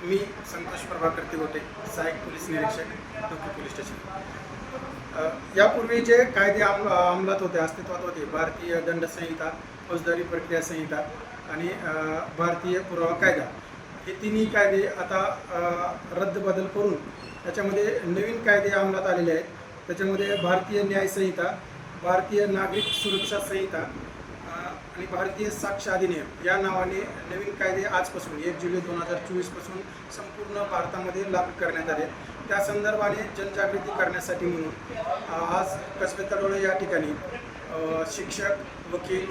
मी संतोष प्रभाकर होते सहाय्यक पोलीस निरीक्षक डोके पोलीस स्टेशन. यापूर्वी जे कायदे अंम अंमलात होते अस्तित्वात होते भारतीय दंड संहिता फौजदारी प्रक्रिया संहिता आणि भारतीय पुरावा कायदा हे तिन्ही कायदे आता रद्द बदल करून त्याच्यामध्ये नवीन कायदे अंमलात आलेले आहेत. त्याच्यामध्ये भारतीय न्याय संहिता भारतीय नागरिक सुरक्षा संहिता आणि भारतीय साक्ष अधिनियम या नावाने नवीन कायदे आजपासून एक जुलै दोन हजार चोवीसपासून संपूर्ण भारतामध्ये लागू करण्यात आले. त्या संदर्भाने जनजागृती करण्यासाठी म्हणून आज कसबे तडोळे या ठिकाणी शिक्षक वकील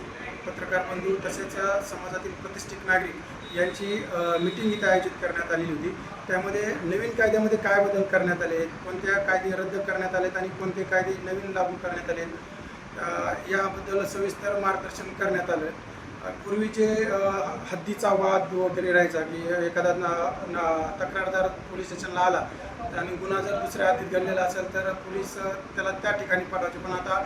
पत्रकार बंधू तसेच समाजातील प्रतिष्ठित नागरिक यांची मिटिंग इथं आयोजित करण्यात आलेली होती. त्यामध्ये नवीन कायद्यामध्ये काय बदल करण्यात आले आहेत कोणत्या कायदे रद्द करण्यात आलेत आणि कोणते कायदे नवीन लागू करण्यात आले आहेत याबद्दल सविस्तर मार्गदर्शन करण्यात आलं. पूर्वीचे हद्दीचा वाद वगैरे राहायचा की एखादा ना ना- तक्रारदार पोलीस स्टेशनला आला आणि गुन्हा जर दुसऱ्या हद्दीत घडलेला असेल तर पोलीस त्याला त्या ठिकाणी पाठवायचे. पण आता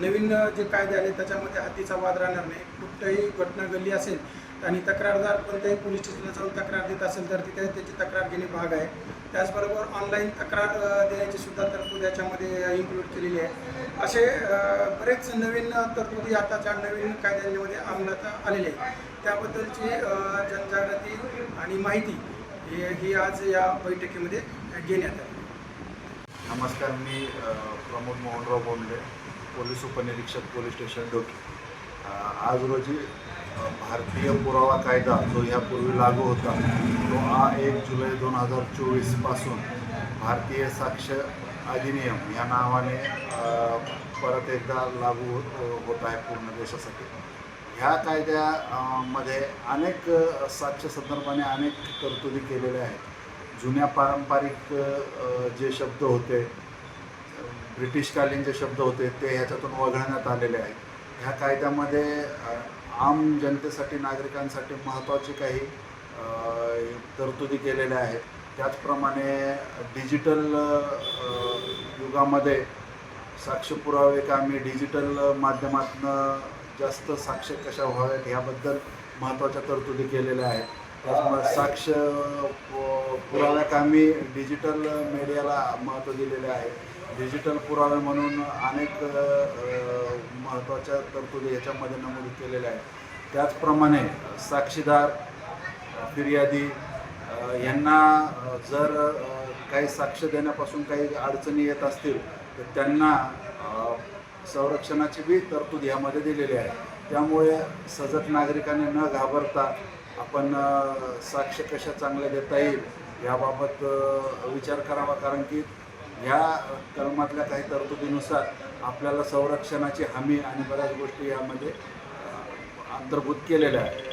नवीन जे कायदे आले त्याच्यामध्ये हातीचा वाद राहणार नाही. कुठंही घटना घडली असेल आणि तक्रारदार कोणत्याही पोलीस स्टेशनला जाऊन तक्रार देत असेल तर तिथे त्याची तक्रार घेणे भाग आहे. त्याचबरोबर ऑनलाईन तक्रार देण्याची सुद्धा तरतूद याच्यामध्ये इन्क्लूड केलेली आहे. असे बरेच नवीन तरतुदी आताच्या नवीन कायद्यांमध्ये अंमलात आलेले आहेत. त्याबद्दलची जनजागृती आणि माहिती ही ही आज या बैठकीमध्ये घेण्यात आली. नमस्कार मी प्रमोद मोहनराव बोंडले. पोलीस उपनिरीक्षक पोलीस स्टेशन डोके. आज रोजी भारतीय पुरावा कायदा जो ह्यापूर्वी लागू होता तो हा एक जुलै दोन हजार चोवीसपासून भारतीय साक्ष अधिनियम या नावाने परत एकदा लागू होत होत आहे पूर्ण देशासाठी. ह्या कायद्या मध्ये अनेक साक्ष संदर्भाने अनेक तरतुदी केलेल्या आहेत. जुन्या पारंपरिक जे शब्द होते ब्रिटिशकालीन जे शब्द होते ते ह्याच्यातून वगळण्यात आलेले आहेत. ह्या कायद्यामध्ये आम जनतेसाठी नागरिकांसाठी महत्त्वाची काही तरतुदी केलेल्या आहेत. त्याचप्रमाणे डिजिटल युगामध्ये साक्ष पुरावे का आम्ही डिजिटल माध्यमातून जास्त साक्ष कशा व्हाव्यात ह्याबद्दल महत्त्वाच्या तरतुदी केलेल्या आहेत. त्याचमुळे साक्ष पु- पुराव्याकामी डिजिटल मीडियाला महत्त्व दिलेले आहे. डिजिटल पुरावे म्हणून अनेक महत्त्वाच्या तरतुदी याच्यामध्ये नमूद केलेल्या आहेत. त्याचप्रमाणे साक्षीदार फिर्यादी यांना जर काही साक्ष देण्यापासून काही अडचणी येत असतील तर त्यांना संरक्षणाची बी तरतूद यामध्ये दिलेली आहे. त्यामुळे सजग नागरिकांनी न घाबरता आपण साक्ष कशा चांगल्या देता येईल याबाबत विचार करावा. कारण की ह्या कलमातल्या काही तरतुदीनुसार आपल्याला संरक्षणाची हमी आणि बऱ्याच गोष्टी यामध्ये अंतर्भूत केलेल्या आहेत.